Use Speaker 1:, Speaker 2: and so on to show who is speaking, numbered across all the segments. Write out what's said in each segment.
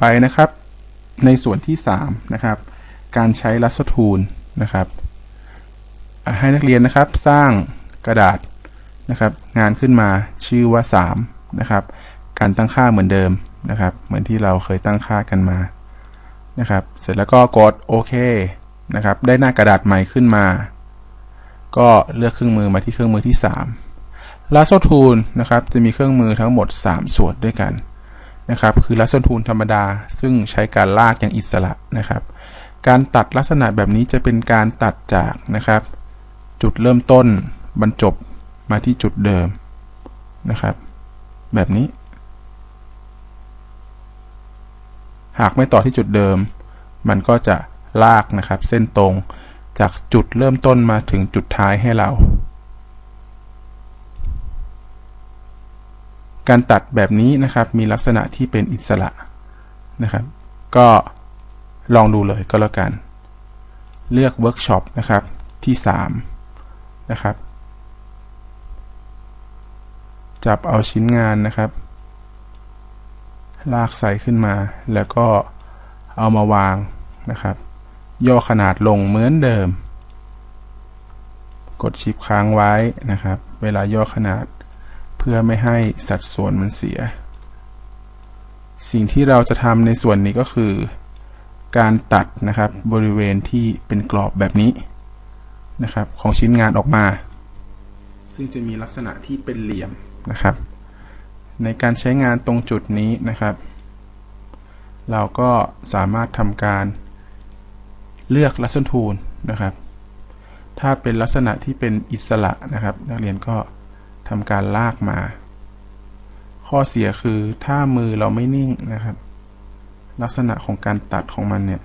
Speaker 1: ไปนะครับ ในส่วนที่ 3 นะครับ การใช้ลัสทูลนะครับ ให้นักเรียนนะครับสร้างกระดาษนะครับ งานขึ้นมาชื่อว่า 3 นะครับ การตั้งค่าเหมือนเดิมนะครับ เหมือนที่เราเคยตั้งค่ากันมานะครับ เสร็จแล้วก็กดโอเคนะครับ ได้หน้ากระดาษใหม่ขึ้นมา ก็เลือกเครื่องมือมาที่เครื่องมือที่3 l a s s o Tool นะครับ จะมีเครื่องมือทั้งหมด 3 ส่วนด้วยกัน นะครับ คือ l a s s o Tool ธรรมดา ซึ่งใช้การลากอย่างอิสระนะครับ การตัดลักษณะแบบนี้จะเป็นการตัดจากนะครับ จุดเริ่มต้นบรรจบมาที่จุดเดิมนะครับ แบบนี้ หากไม่ต่อที่จุดเดิม มันก็จะลากนะครับ เส้นตรงจากจุดเริ่มต้นมาถึงจุดท้ายให้เรา การตัดแบบนี้นะครับ มีลักษณะที่เป็นอิสระนะครับ ก็ลองดูเลยก็แล้วกัน เลือกเวิร์กช็อปนะครับที่ 3 นะครับ จับเอาชิ้นงานนะครับ ลากใส่ขึ้นมา แล้วก็เอามาวางนะครับ ย่อขนาดลงเหมือนเดิม กดชิปค้างไว้นะครับ เวลาย่อขนาด เพื่อไม่ให้สัดส่วนมันเสีย สิ่งที่เราจะทำในส่วนนี้ก็คือ การตัดนะครับบริเวณที่เป็นกรอบแบบนี้นะครับของชิ้นงานออกมา ซึ่งจะมีลักษณะที่เป็นเหลี่ยมนะครับ ในการใช้งานตรงจุดนี้นะครับ เราก็สามารถทำการเลือกลักษณะทูลนะครับ ถ้าเป็นลักษณะที่เป็นอิสระนะครับ นักเรียนก็ ทำการลากมา ข้อเสียคือถ้ามือเราไม่นิ่งนะครับ ลักษณะของการตัดของมันเนี่ย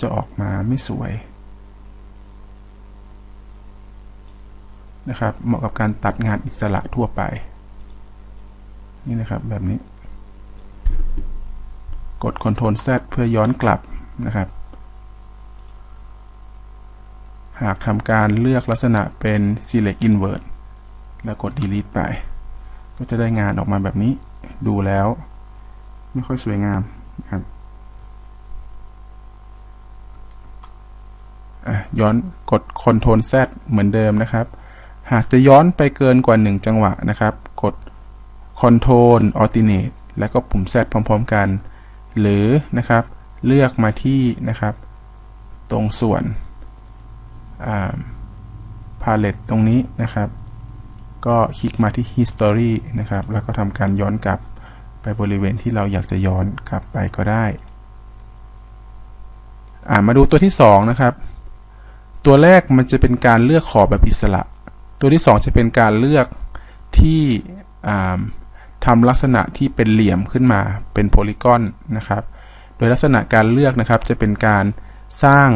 Speaker 1: จะออกมาไม่สวยนะครับ เหมาะกับการตัดงานอิสระทั่วไป นี่นะครับแบบนี้ กด Ctrl Z เพื่อย้อนกลับนะครับ หากทำการเลือกลักษณะเป็น Select Invert แล้วกด delete ไป ก็จะได้งานออกมาแบบนี้ ดูแล้ว ไม่ค่อยสวยงามนะครับย้อนกด Ctrl Z เหมือนเดิมนะครับ หากจะย้อนไปเกินกว่า 1 จังหวะนะครับ กด Ctrl Alternate แล้วก็ปุ่ม Z พร้อม ๆ กัน หรือนะครับ เลือกมาที่นะครับ ตรงส่วน Palette ตรงนี้นะครับ ก็คลิกมาที่ history นะครับ แล้วก็ทำการย้อนกลับไปบริเวณที่เราอยากจะย้อนกลับไปก็ได้ อ่ามาดูตัวที่ 2 นะครับ ตัวแรกมันจะเป็นการเลือกขอบแบบอิสระ ตัวที่ 2 จะเป็นการเลือกที่ทำลักษณะที่เป็นเหลี่ยมขึ้นมาเป็นโพลีกอนนะครับ โดยลักษณะการเลือกนะครับจะเป็นการสร้าง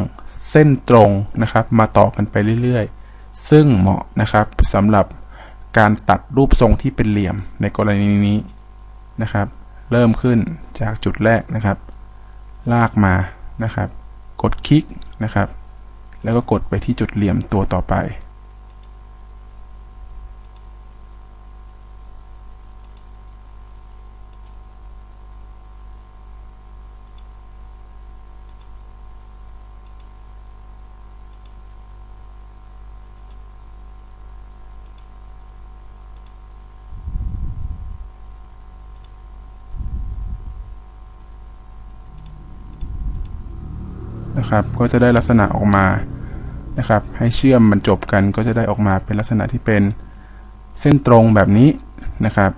Speaker 1: เส้นตรงนะครับ มาต่อกันไปเรื่อยๆ ซึ่งเหมาะนะครับสำหรับ การตัดรูปทรงที่เป็นเหลี่ยมในกรณีนี้นะครับ เริ่มขึ้นจากจุดแรกนะครับ ลากมานะครับ กดคลิกนะครับ แล้วก็กดไปที่จุดเหลี่ยมตัวต่อไป นะครับ ก็จะได้ลักษณะออกมานะครับ ให้เชื่อมมันจบกันก็จะได้ออกมาเป็นลักษณะที่เป็นเส้นตรงแบบนี้นะครับ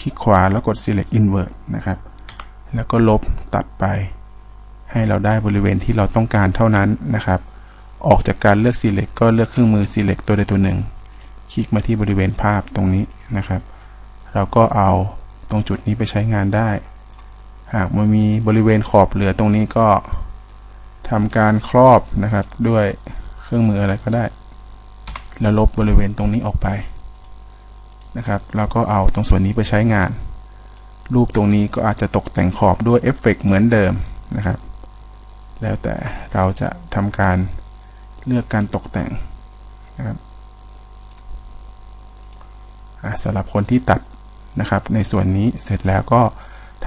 Speaker 1: คลิกขวาแล้วกด select invert นะครับ แล้วก็ลบตัดไป ให้เราได้บริเวณที่เราต้องการเท่านั้นนะครับ ออกจากการเลือก select ก็เลือกเครื่องมือ select ตัวใดตัวหนึ่ง คลิกมาที่บริเวณภาพตรงนี้นะครับ เราก็เอาตรงจุดนี้ไปใช้งานได้ หากมันมีบริเวณขอบเหลือตรงนี้ก็ ทำการครอบนะครับด้วยเครื่องมืออะไรก็ได้ แล้วลบบริเวณตรงนี้ออกไปนะครับแล้วก็เอาตรงส่วนนี้ไปใช้งาน รูปตรงนี้ก็อาจจะตกแต่งขอบด้วยเอฟเฟกเหมือนเดิมนะครับ แล้วแต่เราจะทำการเลือกการตกแต่งนะครับสำหรับคนที่ตัดนะครับในส่วนนี้เสร็จแล้วก็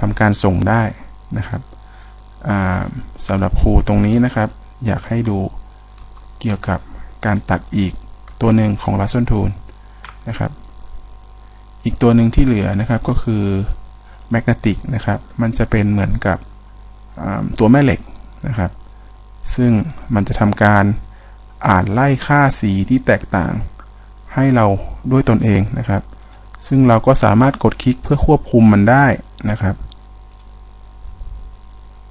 Speaker 1: ทำการส่งได้นะครับ สำหรับครูตรงนี้นะครับ อยากให้ดูเกี่ยวกับการตัดอีกตัวหนึ่งของ Rason Tool นะครับ อีกตัวหนึ่งที่เหลือนะครับก็คือ Magnetic นะครับ มันจะเป็นเหมือนกับตัวแม่เหล็กนะครับ ซึ่งมันจะทำการอ่านไล่ค่าสีที่แตกต่างให้เราด้วยตนเองนะครับ ซึ่งเราก็สามารถกดคลิกเพื่อควบคุมมันได้นะครับ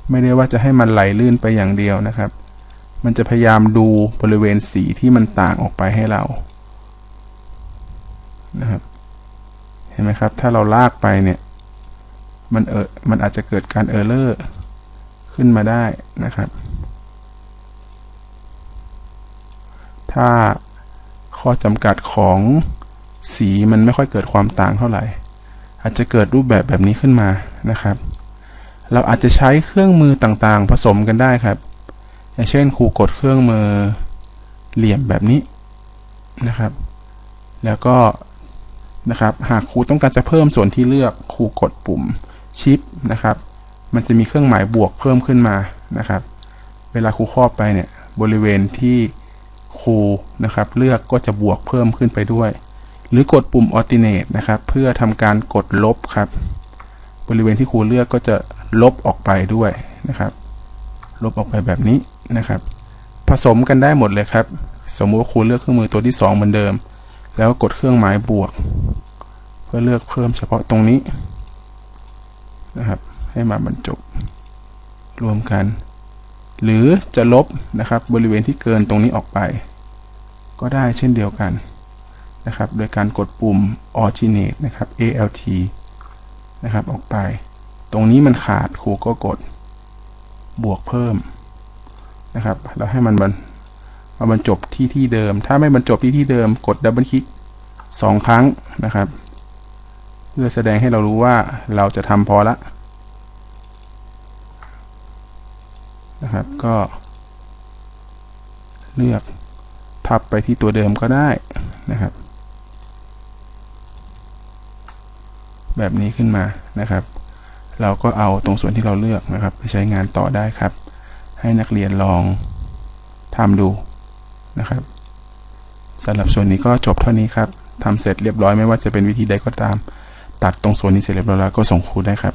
Speaker 1: ไม่ได้ว่าจะให้มันไหลลื่นไปอย่างเดียวนะครับ มันจะพยายามดูบริเวณสีที่มันต่างออกไปให้เรานะครับ เห็นไหมครับ ถ้าเราลากไปเนี่ย มันเออมันอาจจะเกิดการเออร์เลอร์ขึ้นมาได้นะครับ ถ้าข้อจำกัดของสีมันไม่ค่อยเกิดความต่างเท่าไหร่ อาจจะเกิดรูปแบบแบบนี้ขึ้นมานะครับ เราอาจจะใช้เครื่องมือต่างๆ ผสมกันได้ครับ อย่างเช่นครูกดเครื่องมือเหลี่ยมแบบนี้นะครับ แล้วก็นะครับหากครูต้องการจะเพิ่มส่วนที่เลือกครูกดปุ่มชิปนะครับ มันจะมีเครื่องหมายบวกเพิ่มขึ้นมานะครับ เวลาครูครอบไปเนี่ยบริเวณที่ครูนะครับ เลือกก็จะบวกเพิ่มขึ้นไปด้วย หรือกดปุ่ม alternate นะครับ เพื่อทำการกดลบครับ บริเวณที่ครูเลือกก็จะ ลบออกไปด้วยนะครับ ลบออกไปแบบนี้นะครับ ผสมกันได้หมดเลยครับ สมมุติว่าครูเลือกเครื่องมือตัวที่ 2 เหมือนเดิม แล้วกดเครื่องหมายบวก เพื่อเลือกเพิ่มเฉพาะตรงนี้นะครับ ให้มาบรรจบรวมกัน หรือจะลบนะครับบริเวณที่เกินตรงนี้ออกไป ก็ได้เช่นเดียวกันนะครับ โดยการกดปุ่ม alternate นะครับ alt นะครับออกไป ตรงนี้มันขาดครูก็กดบวกเพิ่มนะครับ แล้วให้มันบรรมาบรรจบที่ที่เดิม ถ้าไม่บรรจบที่ที่เดิมกดดับเบิลคลิกสองครั้งนะครับ เพื่อแสดงให้เรารู้ว่าเราจะทำพอละนะครับก็ เลือกทับไปที่ตัวเดิมก็ได้นะครับ แบบนี้ขึ้นมานะครับ เราก็เอาตรงส่วนที่เราเลือกนะครับไปใช้งานต่อได้ครับ ให้นักเรียนลองทำดูนะครับสำหรับส่วนนี้ก็จบเท่านี้ครับทำเสร็จเรียบร้อยไม่ว่าจะเป็นวิธีใดก็ตาม ตัดตรงส่วนนี้เสร็จเรียบร้อยแล้วก็ส่งครูได้ครับ